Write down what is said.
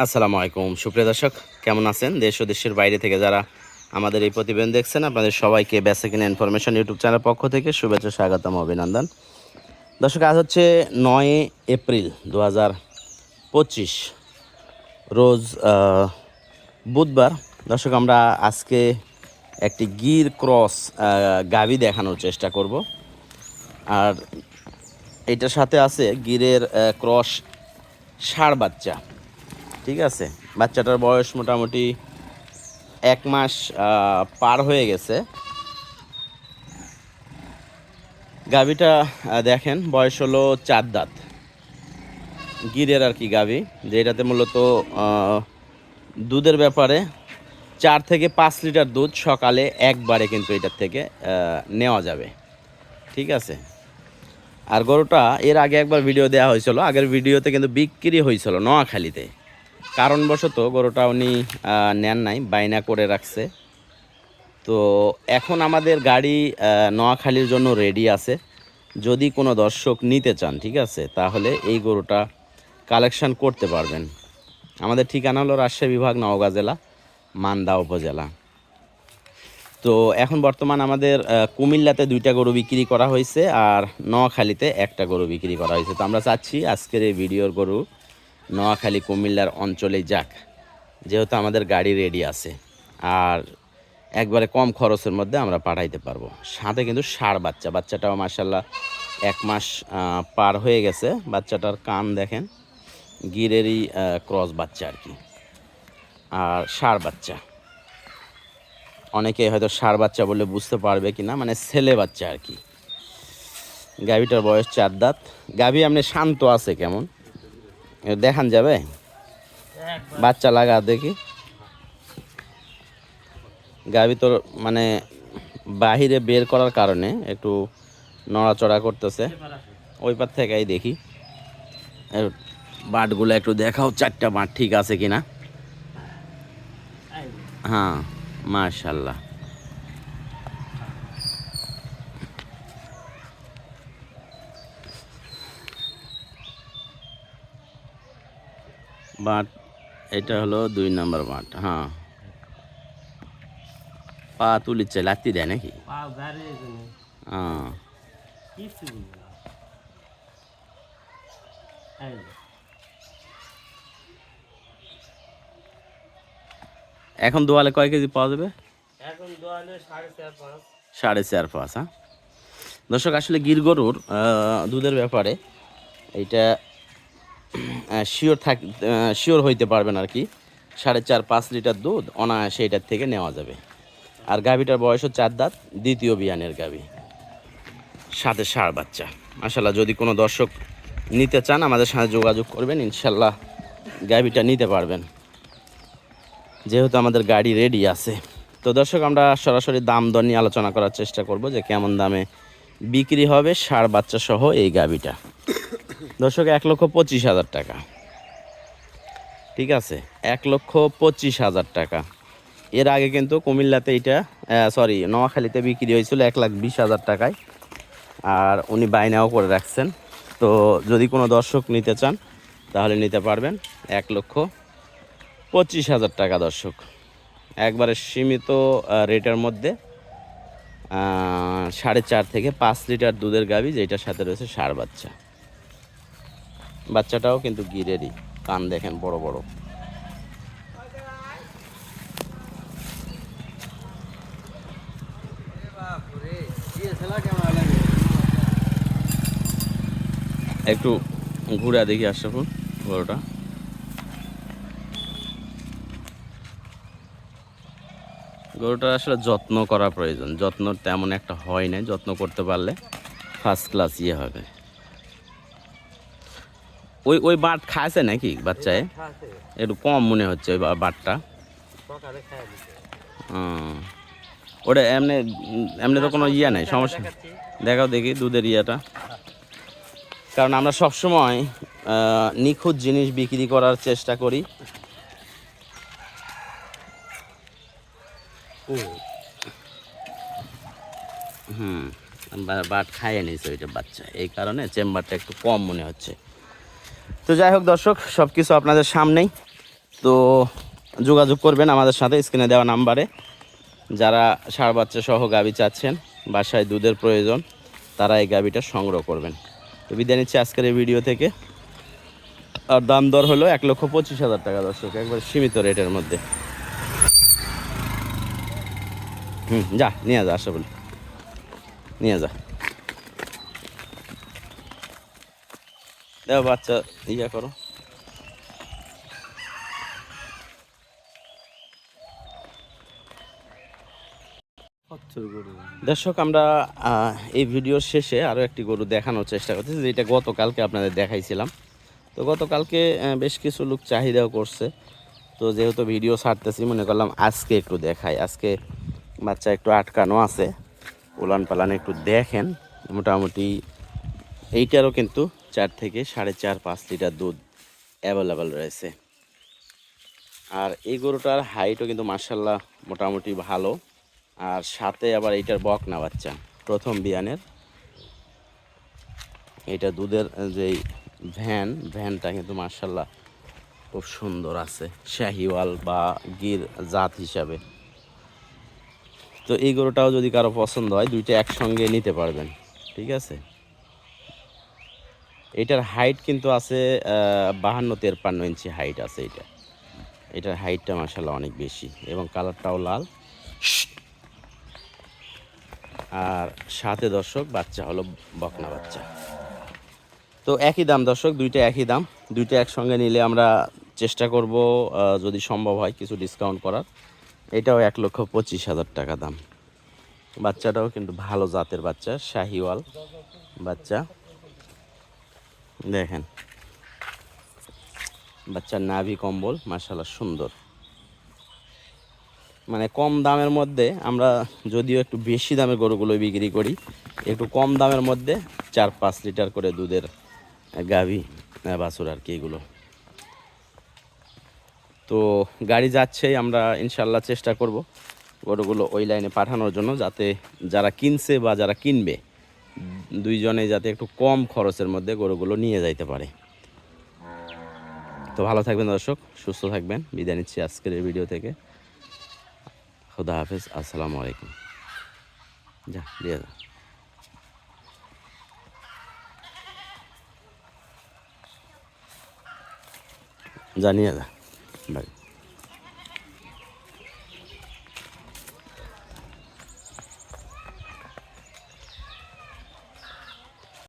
আসসালামু আলাইকুম। সুপ্রিয় দর্শক, কেমন আছেন? দেশ ও দেশের বাইরে থেকে যারা আমাদের এই প্রতিবেদন দেখছেন, আপনাদের সবাইকে বেসিকিন ইনফরমেশন ইউটিউব চ্যানেল পক্ষ থেকে শুভেচ্ছা, স্বাগতম, অভিনন্দন। দর্শক, আজ হচ্ছে নয় এপ্রিল দু পঁচিশ, রোজ বুধবার। দর্শক, আমরা আজকে একটি গির ক্রস গাবি দেখানোর চেষ্টা করব। আর এটার সাথে আছে গিরের ক্রস ষাঁড় বাচ্চা। ঠিক আছে? বাচ্চাটার বয়স মোটামুটি এক মাস পার হয়ে গেছে। গাভিটা দেখেন, বয়স হলো চার দাঁত। গিরের আর কি গাভি যেটাতে মূলত দুধের ব্যাপারে চার থেকে পাঁচ লিটার দুধ সকালে একবারে কিন্তু এটার থেকে নেওয়া যাবে। ঠিক আছে? আর গরুটা, এর আগে একবার ভিডিও দেওয়া হয়েছিল, আগের ভিডিওতে কিন্তু বিক্রি হয়েছিল নোয়াখালীতে। কারণবশত গরুটা উনি নেন নাই বাইনা করে রাখছে। তো এখন আমাদের গাড়ি নোয়াখালীর জন্য রেডি আছে। যদি কোনো দর্শক নিতে চান, ঠিক আছে, তাহলে এই গরুটা কালেকশন করতে পারবেন। আমাদের ঠিকানা হলো রাজশাহী বিভাগ, নওগাঁ জেলা, মান্দা উপজেলা। তো এখন বর্তমান আমাদের কুমিল্লাতে দুইটা গরু বিক্রি করা হয়েছে আর নোয়াখালীতে একটা গরু বিক্রি করা হয়েছে। তো আমরা চাচ্ছি আজকের এই ভিডিওর গরু নোয়াখালী, কুমিল্লার অঞ্চলে যাক, যেহেতু আমাদের গাড়ি রেডি আছে। আর একবারে কম খরচের মধ্যে আমরা পাঠাইতে পারব। সাথে কিন্তু ষাঁড় বাচ্চা, বাচ্চাটাও মাসাল্লাহ এক মাস পার হয়ে গেছে। বাচ্চাটার কান দেখেন, গিরেরই ক্রস বাচ্চা আর কি। আর ষাঁড় বাচ্চা। অনেকে হয়তো ষাঁড় বাচ্চা বলে বুঝতে পারবে কি না মানে ছেলে বাচ্চা আর কি। গাভিটার বয়স চার দাঁত। গাভি আপনি শান্ত আছে কেমন? দেখান যাবে? বাচ্চা লাগা, দেখি। গাভি তো মানে বাহিরে বের করার কারণে একটু নড়াচড়া করতেছে। ওই পার থেকেই দেখি। বাটগুলো একটু দেখাও, চারটা বাট ঠিক আছে কিনা? হ্যাঁ মাশাল্লাহ। বাট এটা হলো দুই নম্বর বাট হ্যাঁ। পা তুলিচ্ছে লাত্তি দেয় নাকি? হ্যাঁ। এখন দোয়ালে কয় কেজি পাওয়া যাবে? এখন সাড়ে চার পাঁচ। হ্যাঁ। দর্শক আসলে গির গরুর দুধের ব্যাপারে এইটা শিওর থাক শিওর হইতে পারবেন আর কি। সাড়ে চার, পাঁচ লিটার দুধ অনায়াসে এটার থেকে নেওয়া যাবে। আর গাভিটার বয়সও চার দাঁত, দ্বিতীয় বিয়ানের গাভি। সাথে ষাঁড় বাচ্চা। মাসাল্লাহ যদি কোনো দর্শক নিতে চান, আমাদের সাথে যোগাযোগ করবেন ইনশাল্লাহ গাভিটা নিতে পারবেন। যেহেতু আমাদের গাড়ি রেডি আছে। তো দর্শক, আমরা সরাসরি দাম দর নিয়ে আলোচনা করার চেষ্টা করব যে কেমন দামে বিক্রি হবে ষাঁড় বাচ্চা সহ এই গাভিটা। দর্শক, এক লক্ষ পঁচিশ হাজার টাকা। ঠিক আছে, এক লক্ষ পঁচিশ হাজার টাকা। এর আগে কিন্তু কুমিল্লাতে এটা সরি নোয়াখালীতে বিক্রি হয়েছিল এক লাখ বিশ হাজার টাকায়। আর উনি বাইনাও করে রাখছেন। তো যদি কোনো দর্শক নিতে চান, তাহলে নিতে পারবেন। এক লক্ষ পঁচিশ হাজার টাকা দর্শক। একবারে সীমিত রেটের মধ্যে সাড়ে চার থেকে পাঁচ লিটার দুধের গাভি, যেটার সাথে রয়েছে সার বাচ্চা। বাচ্চাটাও কিন্তু গিরেরই। কান দেখেন, বড় বড়। একটু ঘুরে দেখি, আশরাফুল, বড়টা। গরুটার আসলে যত্ন করা প্রয়োজন। যত্ন তেমন একটা হয় না যত্ন করতে পারলে ফার্স্ট ক্লাস ইয়ে হবে। ওই ওই বাট খাইছে নাকি বাচ্চায়? একটু কম মনে হচ্ছে ওই বাটটা। ওটা এমনি এমনি তো কোনো ইয়ে নেই সমস্যা। দেখাও দেখি দুধের ইয়েটা। কারণ আমরা সবসময় নিখুঁত জিনিস বিক্রি করার চেষ্টা করি। হুম বাট খাইয়ে নিয়েছে ওইটা বাচ্চা। এই কারণে চেম্বারটা একটু কম মনে হচ্ছে। তো যাই হোক দর্শক সব কিছু আপনাদের সামনেই। তো যোগাযোগ করবেন আমাদের সাথে, স্ক্রিনে দেওয়া নাম্বারে। যারা ষাঁড় বাচ্চা সহ গাভী চাচ্ছেন, বাসায় দুধের প্রয়োজন, তারা এই গাভীটা সংগ্রহ করবেন। তো বিদায় নিচ্ছি আজকের এই ভিডিও থেকে। আর দাম দর হলো এক লক্ষ পঁচিশ হাজার টাকা, দর্শক, একবার সীমিত রেটের মধ্যে। হুম, যা, নিয়ে যা, আসা বলি। নিয়ে যা। দেখো বাচ্চা ইয়া করো। দর্শক আমরা এই ভিডিওর শেষে আরও একটি গরু দেখানোর চেষ্টা করতেছি যেটা গতকালকে আপনাদের দেখাইছিলাম। তো গতকালকে বেশ কিছু লোক চাহিদাও করছে। তো যেহেতু ভিডিও ছাড়তেছি মনে করলাম আজকে একটু দেখাই। আজকে বাচ্চা একটু আটকানো আছে। উলান পালান একটু দেখেন। মোটামুটি এইটারও কিন্তু চার থেকে সাড়ে চার পাঁচ লিটার দুধ অ্যাভেলেবেল রয়েছে। আর এই গরুটার হাইটও কিন্তু মার্শাল্লাহ মোটামুটি ভালো। আর সাথে আবার এইটার বকনা বাচ্চা, প্রথম বিয়ানের। এটা দুধের যেই ভ্যান, ভ্যানটা কিন্তু মার্শাল্লাহ খুব সুন্দর আছে, শাহিওয়াল বা গির জাত হিসাবে। তো এই গরুটাও যদি কারও পছন্দ হয়, দুইটা একসঙ্গে নিতে পারবেন, ঠিক আছে? এটার হাইট কিন্তু আছে বাহান্ন, তেরপান্ন ইঞ্চি হাইট আছে এটা। এটার হাইটটা মার্শাল্লাহ অনেক বেশি এবং কালারটাও লাল। আর সাথে দর্শক, বাচ্চা হলো বকনা বাচ্চা। তো একই দাম দর্শক, দুইটা একই দাম, দুইটা একসঙ্গে নিলে আমরা চেষ্টা করব যদি সম্ভব হয় কিছু ডিসকাউন্ট করার। এটাও এক লক্ষ পঁচিশ হাজার টাকা দাম। বাচ্চাটাও কিন্তু ভালো জাতের বাচ্চা, শাহিওয়াল বাচ্চা। দেখেন। বাচ্চার নাভি কম্বল মার্শাল্লাহ সুন্দর। মানে কম দামের মধ্যে আমরা যদিও একটু বেশি দামে গরুগুলো বিক্রি করি, একটু কম দামের মধ্যে চার পাঁচ লিটার করে দুধের গাভি বাছুর আর কি এগুলো। তো গাড়ি যাচ্ছেই, আমরা ইনশাল্লাহ চেষ্টা করব গরুগুলো ওই লাইনে পাঠানোর জন্য, যাতে যারা কিনছে বা যারা কিনবে দুইজনে যাতে একটু কম খরচের মধ্যে গরুগুলো নিয়ে যাইতে পারে। তো ভালো থাকবেন দর্শক, সুস্থ থাকবেন। বিদায় নিচ্ছি আজকের এই ভিডিও থেকে। খুদা হাফেজ, আসসালামু আলাইকুম। যা, দিয়ে যা। জানিয়ে যা। বাই।